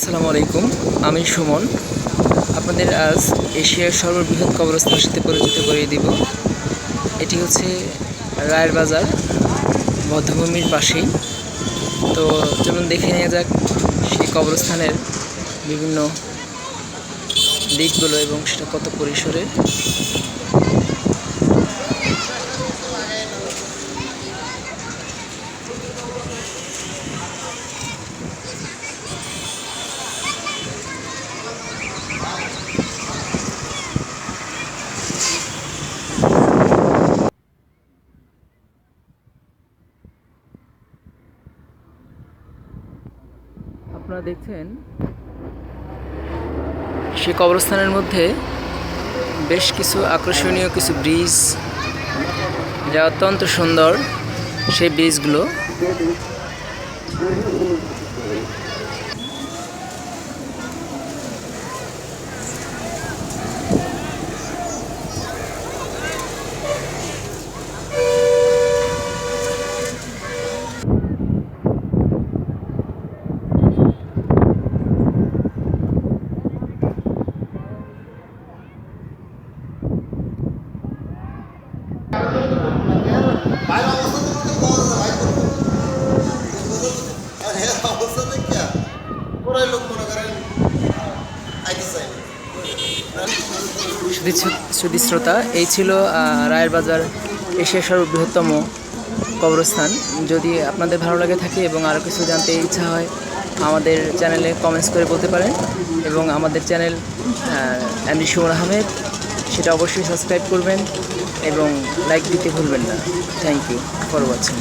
আসসালামু আলাইকুম, আমি সুমন। আপনাদের আজ এশিয়ার সর্ববৃহৎ কবরস্থানের সাথে পরিচিত করিয়ে দিব। এটি হচ্ছে রায়ের বাজার বদ্ধভূমির পাশেই। তো চলুন দেখে নেওয়া যাক সেই কবরস্থানের বিভিন্ন দিকগুলো এবং সেটা কত পরিসরে আপনারা দেখছেন। সে কবরস্থানের মধ্যে বেশ কিছু আকর্ষণীয় কিছু ব্রিজ, যা অত্যন্ত সুন্দর, সেই ব্রিজগুলো। অবস্থা দেখিয়া ওরাই লোক মনে করেন শ্রোতা, এই ছিল রায়ের বাজার এশিয়ার সর্ববৃহত্তম কবরস্থান। যদি আপনাদের ভালো লাগে থাকে এবং আরও কিছু জানতে ইচ্ছা হয়, আমাদের চ্যানেলে কমেন্টস করে বলতে পারেন। এবং আমাদের চ্যানেল এমডি সুমন আহমেদ, সেটা অবশ্যই সাবস্ক্রাইব করবেন এবং লাইক দিতে ভুলবেন না। Thank you for watching